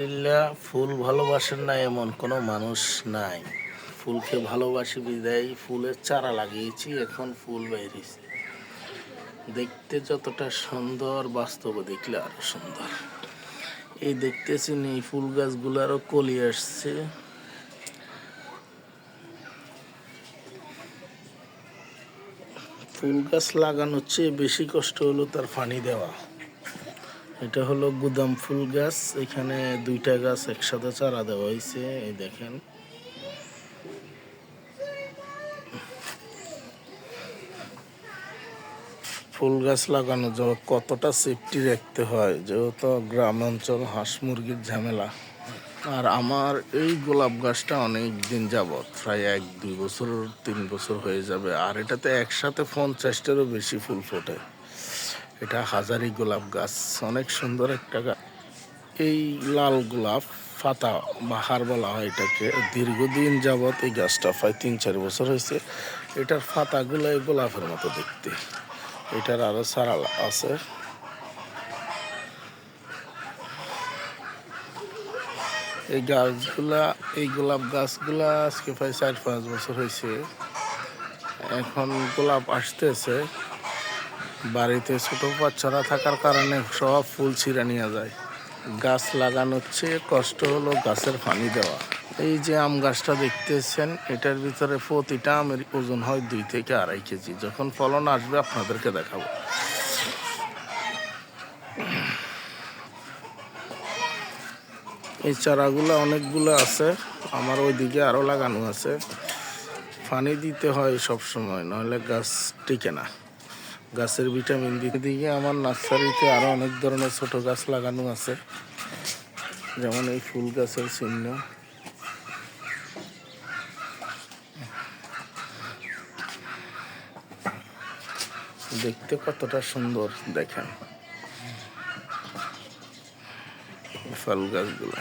আলহামদুলিল্লাহ, ফুল ভালোবাসেন না এমন কোনো মানুষ নাই। ফুলকে ভালোবাসি, বিদায়। ফুলের চারা লাগিয়েছি, এখন ফুল বেরিয়েছে দেখতে যতটা সুন্দর, বাস্তবে দেখলে আরও সুন্দর। এই দেখতেছি এই ফুল গাছগুলো কলি আসছে। ফুল গাছ লাগানোর চেয়ে বেশি কষ্ট হলো তার পানি দেওয়া। এটা হলো গুদাম ফুল গাছ। এখানে দুইটা গাছ একসাথে চারা দেওয়া হয়েছে, এই দেখেন। ফুল গাছ লাগানোর জন্য কতটা সেফটি রাখতে হয়, যেহেতু গ্রাম অঞ্চল হাঁস মুরগির ঝামেলা। আর আমার এই গোলাপ গাছটা অনেক দিন যাবৎ, প্রায় এক, দুই বছর, তিন বছর হয়ে যাবে। আর এটাতে একসাথে পঞ্চাশটারও বেশি ফুল ফোটে। এটা হাজারি গোলাপ গাছ। অনেক সুন্দর একটা গাছ এই লাল গোলাপ পাতা বাহার বলা হয় এটাকে। দীর্ঘদিন যাবৎ এই গাছটা প্রায় তিন চার বছর হয়েছে। এটার পাতাগুলো এই গোলাপের মতো দেখতে। এটার আরও সারা আছে। এই গাছগুলা, এই গোলাপ গাছগুলা আজকে প্রায় চার পাঁচ বছর হয়েছে। এখন গোলাপ আসতেছে। বাড়িতে ছোট বাচ্চারা থাকার কারণে সব ফুল ছিঁড়ে নিয়ে যায়। গাছ লাগানোর চেয়ে কষ্ট হলো গাছের পানি দেওয়া। এই যে আম গাছটা দেখতেছেন, এটার ভিতরে প্রতিটা আমের ওজন হয় দুই থেকে আড়াই কেজি। যখন ফলন আসবে, আপনাদেরকে দেখাবো। এই চারাগুলো অনেকগুলো আছে, আমার ওইদিকে আরও লাগানো আছে। পানি দিতে হয় সব সময় নাহলে গাছ টিকে না। গাছের ভিটামিন দিকে আমার নার্সারিতে আরও অনেক ধরনের ছোট গাছ লাগানো আছে। যেমন এই ফুল গাছের চিহ্ন। দেখতে কতটা সুন্দর, দেখেন। ফল গাছগুলা।